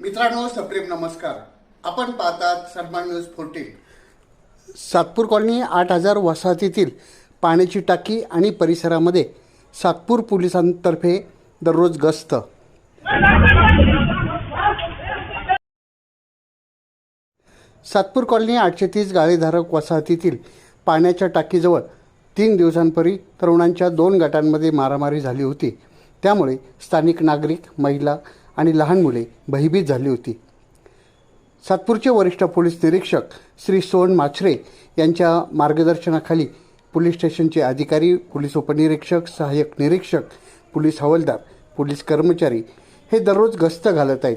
मित्रांनो सप्रेम नमस्कार. आपण पाहतात सन्मान न्यूज फोर्टीन सातपूर कॉलनी आठ हजार वसाहतीतील पाण्याची टाकी आणि परिसरामध्ये सातपूर पोलिसांतर्फे दररोज गस्त. सातपूर कॉलनी आठशे तीस गाळेधारक वसाहतीतील पाण्याच्या टाकीजवळ तीन दिवसांपूर्वी तरुणांच्या दोन गटांमध्ये मारामारी झाली होती. त्यामुळे स्थानिक नागरिक महिला आणि लहान मुले भयभीत झाली होती. सातपूरचे वरिष्ठ पोलीस निरीक्षक श्री सोन माछरे यांच्या मार्गदर्शनाखाली पोलीस स्टेशनचे अधिकारी पोलीस उपनिरीक्षक सहाय्यक निरीक्षक पोलीस हवालदार पोलीस कर्मचारी हे दररोज गस्त घालत आहेत.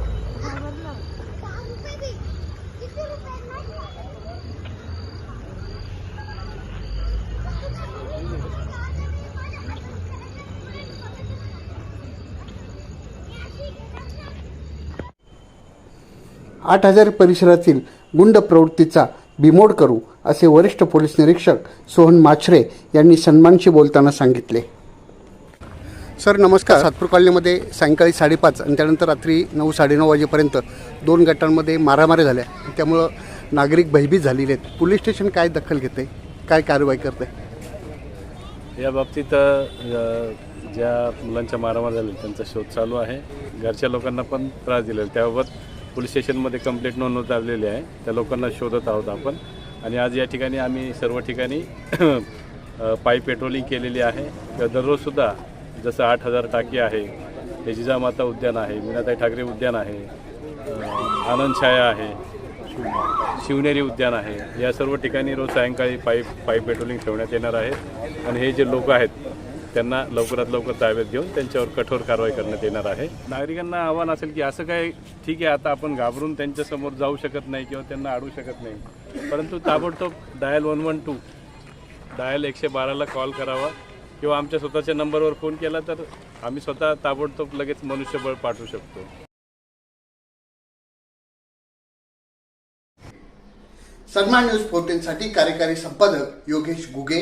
आठ हजार परिसरातील गुंड प्रवृत्तीचा बिमोड करू असे वरिष्ठ पोलीस निरीक्षक सोहन माछरे यांनी सन्मानशी बोलताना सांगितले. सर नमस्कार. सातपूर कॉलनीमध्ये सायंकाळी साडेपाच आणि त्यानंतर रात्री नऊ साडेनऊ वाजेपर्यंत दोन गटांमध्ये मारामारी झाल्या. त्यामुळं नागरिक भयभीत झालेले आहेत. पोलीस स्टेशन काय दखल घेते काय कारवाई करते या बाबतीत ज्या मुलांच्या मारामार झाले त्यांचा शोध चालू आहे. घरच्या लोकांना पण त्रास दिलेला आहे. त्याबाबत पोलीस स्टेशनमध्ये कंप्लेंट नोंदवत आलेली आहे. त्या लोकांना शोधत आहोत आपण. आणि आज या ठिकाणी आम्ही सर्व ठिकाणी पायी पेट्रोलिंग केलेली आहे. तर दररोजसुद्धा जसं आठ हजार टाकी आहे हे जिजामाता उद्यान आहे मीनाताई ठाकरे उद्यान आहे आनंद छाया आहे शिवनेरी उद्यान आहे या सर्व ठिकाणी रोज सायंकाळी पाईप पाईप पेट्रोलिंग ठेवण्यात येणार आहे. आणि हे जे लोक आहेत त्यांना लवकरात लवकर ताब्यात घेऊन त्यांच्यावर कठोर कारवाई करण्यात येणार आहे. नागरिकांना आव्हान असेल की असं काय ठीक आहे आता आपण घाबरून त्यांच्यासमोर जाऊ शकत नाही किंवा त्यांना अडवू शकत नाही. परंतु ताबडतोब dial one one two dial एकशे बाराला कॉल करावा किंवा आमच्या स्वतःच्या नंबरवर फोन केला तर आम्ही स्वतः ताबडतोब लगेच मनुष्यबळ पाठवू शकतो. सन्मान न्यूज फोर्टीनसाठी कार्यकारी संपादक योगेश घुगे